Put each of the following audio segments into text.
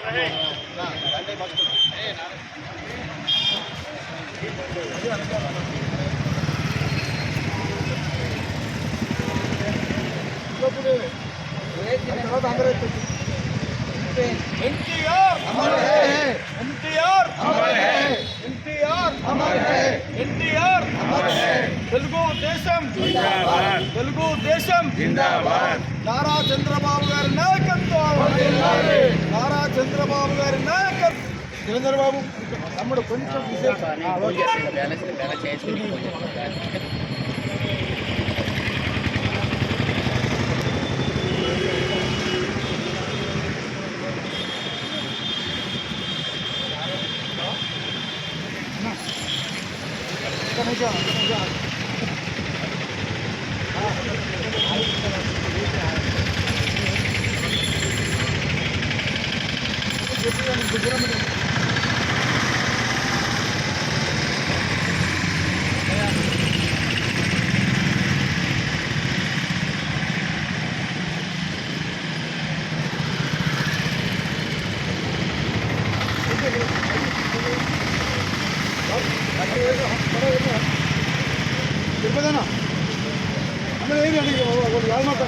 अमर रहे एनटीआर अमर है एनटीआर अमर है एनटीआर अमर है एनटीआर अमर है తెలుగు దేశం జిందాబాద్ తెలుగు దేశం జిందాబాద్ నారా చంద్రబాబు గారి నాయకత్వం నారా చంద్రబాబు గారి నాయకత్వం చంద్రబాబు తమ్ముడు కొంచెం తిరుపతినా అందరూ ఏంటి అంటే ఒక యాభై మాత్రం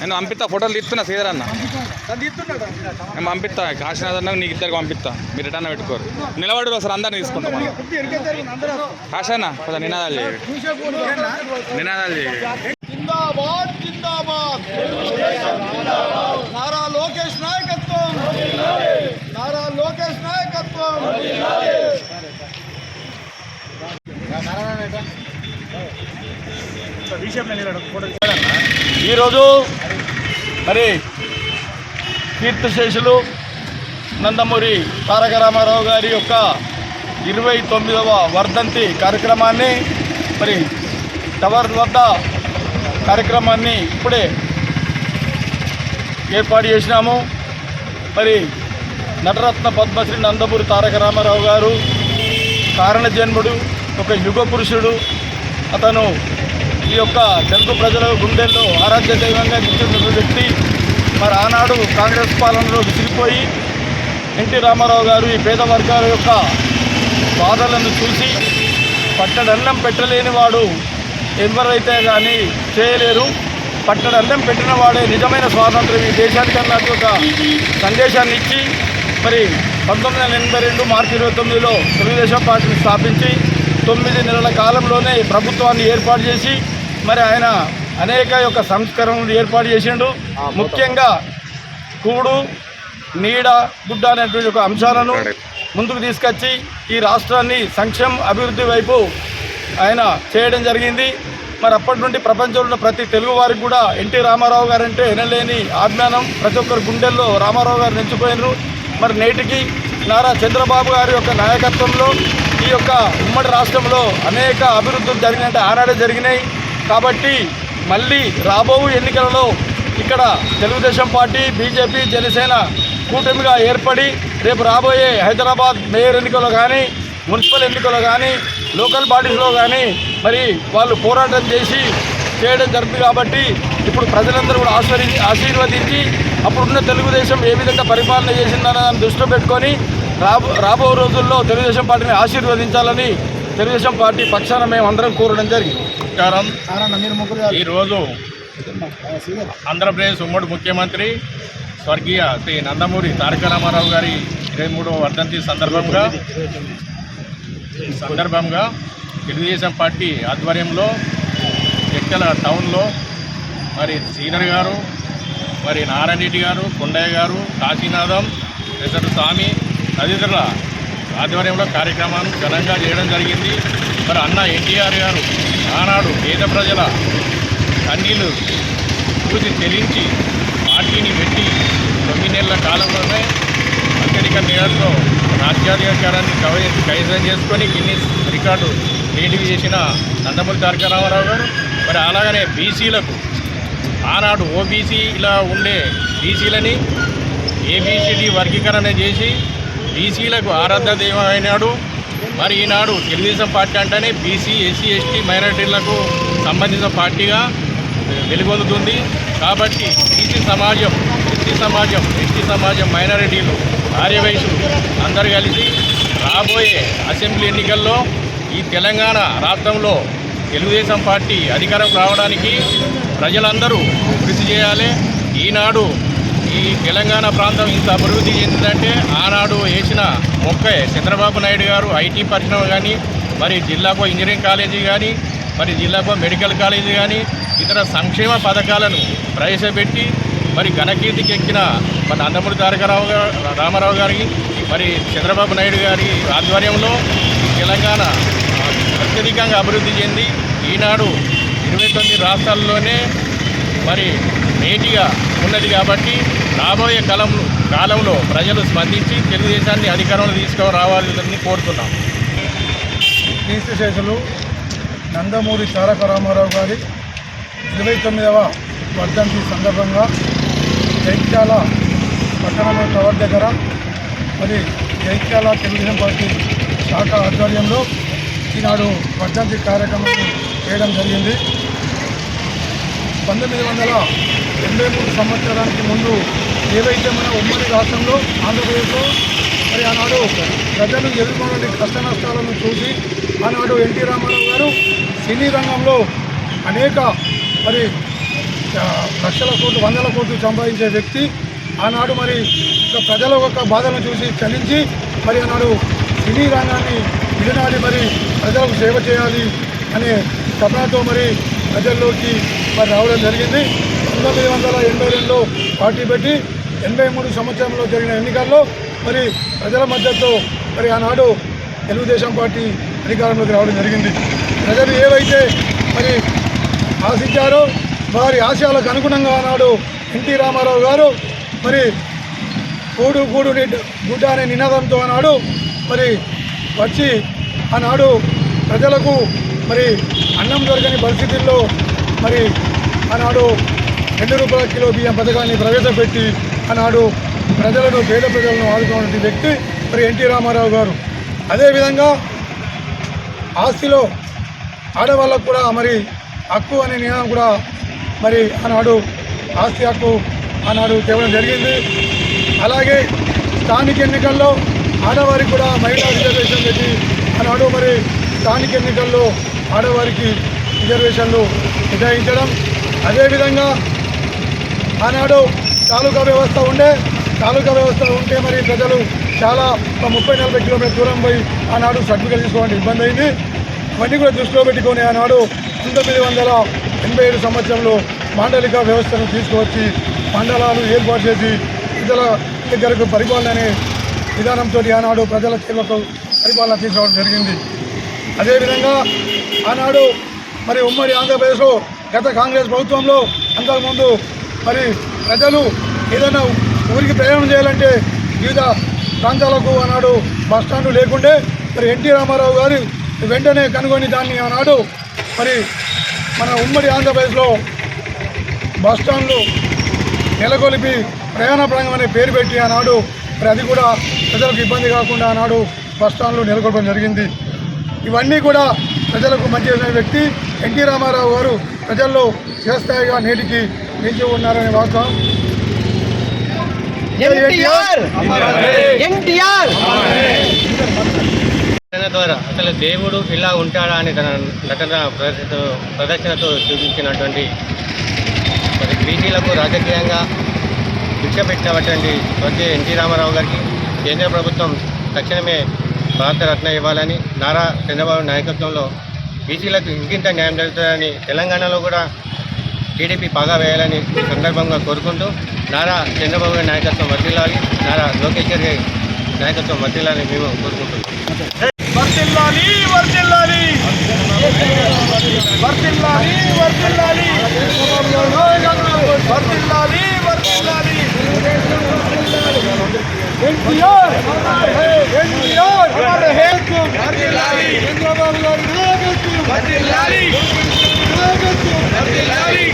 నేను పంపిస్తా ఫోటోలు తీస్తున్నా శ్రీధర్ అన్న. నేను పంపిస్తా కాశీనాథ్ అన్న నీకు ఇద్దరికి పంపిస్తా మీరు రిటర్న్ పెట్టుకోరు. నిలబడి ఒకసారి అందరిని తీసుకుంటాం కాశన్న కొంచెం నినాదాలు చేయి. నినాదాలు చేయి. జిందాబాద్ జిందాబాద్. నారా లోకేష్ నాయకత్వం. నారా లోకేష్ నాయకత్వం. ఈరోజు మరి కీర్తిశేషులు నందమూరి తారక రామారావు గారి యొక్క ఇరవై తొమ్మిదవ వర్ధంతి కార్యక్రమాన్ని మరి టవర్ వద్ద కార్యక్రమాన్ని ఇప్పుడే ఏర్పాటు చేసినాము. మరి నటరత్న పద్మశ్రీ నందమూరి తారక రామారావు గారు కారణ జన్ముడు ఒక యుగ పురుషుడు. అతను ఈ యొక్క తెలుగు ప్రజల గుండెల్లో ఆరాధ్య దైవంగా నిలిచిన వ్యక్తి మరి ఆనాడు కాంగ్రెస్ పాలనలో విసిరిపోయి ఎన్టీ రామారావు గారు ఈ పేద వర్గాల యొక్క బాధలను చూసి పట్టడన్నం పెట్టలేని వాడు ఎవరైతే కానీ చేయలేరు. పట్టడన్నం పెట్టిన వాడే నిజమైన స్వాతంత్రం ఈ దేశానికి అన్నట్టు ఒక సందేశాన్ని ఇచ్చి మరి పంతొమ్మిది వందల ఎనభై రెండు మార్చి ఇరవై తొమ్మిదిలో తెలుగుదేశం పార్టీని స్థాపించి తొమ్మిది నెలల కాలంలోనే ప్రభుత్వాన్ని ఏర్పాటు చేసి మరి ఆయన అనేక యొక్క సంస్కరణలు ఏర్పాటు చేసిండు. ముఖ్యంగా కూడు నీడ గుడ్డ అనేటువంటి ఒక అంశాలను ముందుకు తీసుకొచ్చి ఈ రాష్ట్రాన్ని సంక్షేమ అభివృద్ధి వైపు ఆయన చేయడం జరిగింది. మరి అప్పటి నుండి ప్రపంచంలో ఉన్న ప్రతి తెలుగు వారికి కూడా ఎన్టీ రామారావు గారు అంటే ఎనలేని అభిమానం ప్రతి ఒక్కరి గుండెల్లో రామారావు గారు నిలిచిపోయినారు మరి నేటికి నారా చంద్రబాబు గారి యొక్క నాయకత్వంలో ఈ యొక్క ఉమ్మడి రాష్ట్రంలో అనేక అభివృద్ధులు జరిగినట్టు ఆనాడే జరిగినాయి. కాబట్టి మళ్ళీ రాబో ఎన్నికలలో ఇక్కడ తెలుగుదేశం పార్టీ బీజేపీ జనసేన కూటమిగా ఏర్పడి రేపు రాబోయే హైదరాబాద్ మేయర్ ఎన్నికల్లో కానీ మున్సిపల్ ఎన్నికల్లో కానీ లోకల్ బాడీస్లో కానీ మరి వాళ్ళు పోరాటం చేసి చేయడం జరుగుతుంది కాబట్టి ఇప్పుడు ప్రజలందరూ కూడా ఆశీర్వది ఆశీర్వదించి అప్పుడున్న తెలుగుదేశం ఏ విధంగా పరిపాలన చేసిందన్న దాన్ని దృష్టిలో పెట్టుకొని రాబో రాబో రోజుల్లో తెలుగుదేశం పార్టీని ఆశీర్వదించాలని తెలుగుదేశం పార్టీ పక్షాన మేము అందరం కోరడం జరిగింది. నమస్కారం. ఈరోజు ఆంధ్రప్రదేశ్ ఉమ్మడి ముఖ్యమంత్రి స్వర్గీయ శ్రీ నందమూరి తారక రామారావు గారి ఇరవై మూడవ వర్ధంతి సందర్భంగా ఈ సందర్భంగా తెలుగుదేశం పార్టీ ఆధ్వర్యంలో ఎక్కల టౌన్లో మరి సీనర్ గారు మరి నారాయణ రెడ్డి గారు కొండయ్య గారు కాశీనాథం రిజర్వ్ స్వామి తదితరుల ఆధ్వర్యంలో కార్యక్రమాన్ని ఘనంగా చేయడం జరిగింది. మరి అన్న ఎన్టీఆర్ గారు ఆనాడు పేద ప్రజల కన్నీళ్ళు చూసి చెల్లించి పార్టీని పెట్టి తొమ్మిది నెలల కాలంలోనే అత్యధిక నేలల్లో రాజ్యాధికారాన్ని కవ- కైవసం చేసుకొని గిన్నీస్ రికార్డు క్రియేటివ్ చేసిన నందమూరి తారక రామారావు గారు మరి అలాగనే బీసీలకు ఆనాడు ఓబీసీలా ఉండే బీసీలని ఏబీసీడీ వర్గీకరణ చేసి బీసీలకు ఆరాధ్య దైవం అయినాడు. మరి ఈనాడు తెలుగుదేశం పార్టీ అంటేనే బీసీ ఎస్సీ ఎస్టీ మైనారిటీలకు సంబంధించిన పార్టీగా వెలుగొందుతుంది. కాబట్టి బీసీ సమాజం ఎస్సీ సమాజం ఎస్టీ సమాజం మైనారిటీలు ఆర్యవైశ్యులు అందరు కలిసి రాబోయే అసెంబ్లీ ఎన్నికల్లో ఈ తెలంగాణ రాష్ట్రంలో తెలుగుదేశం పార్టీ అధికారం రావడానికి ప్రజలందరూ కృషి చేయాలి. ఈనాడు ఈ తెలంగాణ ప్రాంతం ఇంత అభివృద్ధి చెందిందంటే ఆనాడు వేసిన మొక్కే చంద్రబాబు నాయుడు గారు ఐటీ పరిశ్రమ కానీ మరి జిల్లాకు ఇంజనీరింగ్ కాలేజీ కానీ మరి జిల్లాకు మెడికల్ కాలేజీ కానీ ఇతర సంక్షేమ పథకాలను ప్రవేశపెట్టి మరి ఘనకీర్తికి ఎక్కిన మన నందమూరి తారకరావు గారు రామారావు గారికి మరి చంద్రబాబు నాయుడు గారి ఆధ్వర్యంలో తెలంగాణ అత్యధికంగా అభివృద్ధి చెంది ఈనాడు ఇరవై తొమ్మిది రాష్ట్రాల్లోనే మరి నేటిగా ఉన్నది కాబట్టి రాబోయే కాలంలో కాలంలో ప్రజలు స్పందించి తెలుగుదేశాన్ని అధికారంలో తీసుకురావాలని కోరుతున్నాం. కీర్తిశేషులు నందమూరి తారక రామారావు గారి ఇరవై తొమ్మిదవ వర్ధంతి సందర్భంగా జైత్యాల పట్టణంలో టవర్ దగ్గర మరి జైత్యాల తెలుగుదేశం పార్టీ శాఖ ఆధ్వర్యంలో ఈనాడు వర్ధంతి కార్యక్రమం చేయడం జరిగింది. పంతొమ్మిది వందల ఎనభై మూడు సంవత్సరానికి ముందు ఏవైతే మన ఉమ్మడి రాష్ట్రంలో ఆంధ్రప్రదేశ్లో మరి ఆనాడు ప్రజలు ఎదుర్కొన్న కష్ట నష్టాలను చూసి ఆనాడు ఎన్టీ రామారావు గారు సినీ రంగంలో అనేక మరి లక్షల కోట్లు వందల కోట్లు సంపాదించే వ్యక్తి ఆనాడు మరి ప్రజల యొక్క బాధలను చూసి చలించి మరి ఆనాడు సినీ రంగాన్ని విడనాడి మరి ప్రజలకు సేవ చేయాలి అనే తపనతో మరి ప్రజల్లోకి మరి రావడం జరిగింది. పంతొమ్మిది వందల ఎనభై రెండులో పార్టీ పెట్టి ఎనభై మూడు సంవత్సరంలో జరిగిన ఎన్నికల్లో మరి ప్రజల మద్దతు మరి ఆనాడు తెలుగుదేశం పార్టీ అధికారంలోకి రావడం జరిగింది. ప్రజలు ఏవైతే మరి ఆశించారో వారి ఆశయాలకు అనుగుణంగా ఆనాడు ఎన్టీ రామారావు గారు మరి కూడు కూడు నిడ్- గుడ్డ అనే నినాదంతో ఆనాడు మరి వచ్చి ఆనాడు ప్రజలకు మరి అన్నం దొరకని పరిస్థితుల్లో మరి ఆనాడు రెండు రూపాయల కిలో బియ్యం పథకాన్ని ప్రవేశపెట్టి ఆనాడు ప్రజలను పేద ప్రజలను ఆదుకున్నటువంటి వ్యక్తి మరి ఎన్టీ రామారావు గారు. అదేవిధంగా ఆస్తిలో ఆడవాళ్ళకు కూడా మరి హక్కు అనే నియమం కూడా మరి ఆనాడు ఆస్తి హక్కు ఆనాడు తేవడం జరిగింది. అలాగే స్థానిక ఎన్నికల్లో ఆడవారికి కూడా మహిళా రిజర్వేషన్ పెట్టి ఆనాడు మరి స్థానిక ఎన్నికల్లో ఆడవారికి రిజర్వేషన్లు కేటాయించడం. అదేవిధంగా ఆనాడు తాలూకా వ్యవస్థ ఉండే తాలూకా వ్యవస్థ ఉంటే మరి ప్రజలు చాలా ఒక ముప్పై నలభై కిలోమీటర్ దూరం పోయి ఆనాడు సర్టిఫికేట్ తీసుకోవడానికి ఇబ్బంది అయింది. అవన్నీ కూడా దృష్టిలో పెట్టుకొని ఆనాడు పంతొమ్మిది వందల ఎనభై ఏడు సంవత్సరంలో మాండలిక వ్యవస్థను తీసుకువచ్చి మండలాలు ఏర్పాటు చేసి ప్రజల దగ్గరకు పరిపాలన అనే విధానంతో ఆనాడు ప్రజల చేతులకు పరిపాలన తీసుకోవడం జరిగింది. అదేవిధంగా ఆనాడు మరి ఉమ్మడి ఆంధ్రప్రదేశ్లో గత కాంగ్రెస్ ప్రభుత్వంలో అంతకుముందు మరి ప్రజలు ఏదైనా ఊరికి ప్రయాణం చేయాలంటే వివిధ ప్రాంతాలకు ఆనాడు బస్ స్టాండ్ లేకుండే మరి ఎన్టీ రామారావు గారు వెంటనే కనుగొని దాన్ని ఆనాడు మరి మన ఉమ్మడి ఆంధ్రప్రదేశ్లో బస్ స్టాండ్లు నెలకొల్పి ప్రయాణ ప్రాంగం అనే పేరు పెట్టి ఆనాడు మరి అది కూడా ప్రజలకు ఇబ్బంది కాకుండా ఆనాడు బస్ స్టాండ్లు నెలకొల్పడం జరిగింది. ఇవన్నీ కూడా ప్రజలకు మంచి వ్యక్తి ఎన్టీ రామారావు గారు ప్రజల్లో చిరస్థాయిగా నేటికి నిలిచి ఉన్నారనే వాస్తవం. ఎన్టీఆర్! ఎన్టీఆర్! నటన ద్వారా అసలు దేవుడు ఇలా ఉంటాడా అని తన నటన ప్రదర్శన ప్రదర్శనతో చూపించినటువంటి మరి బీసీలకు రాజకీయంగా భిక్ష పెట్టినటువంటి స్వర్గీయ ఎన్టీ రామారావు గారికి. కేంద్ర ప్రభుత్వం తక్షణమే భారతరత్న ఇవ్వాలని నారా చంద్రబాబు నాయకత్వంలో బీసీలకు ఇంకింత న్యాయం జరుగుతుందని తెలంగాణలో కూడా టీడీపీ బాగా వేయాలని సందర్భంగా కోరుకుంటూ నారా చంద్రబాబు గారి నాయకత్వం వర్తిల్లాలి నారా లోకేశ్వర్ గారి నాయకత్వం వర్తిల్లాలని మేము కోరుకుంటున్నాం. వర్తిల్లాలి వర్తిల్లాలి వర్తిల్లాలి వర్తిల్లాలి వర్తిల్లాలి వర్తిల్లాలి ఎన్టీఆర్! ఎన్టీఆర్! వర్తిల్లాలి చంద్రబాబు గారి నాయకత్వం వర్తిల్లాలి నాయకత్వం వర్తిల్లాలి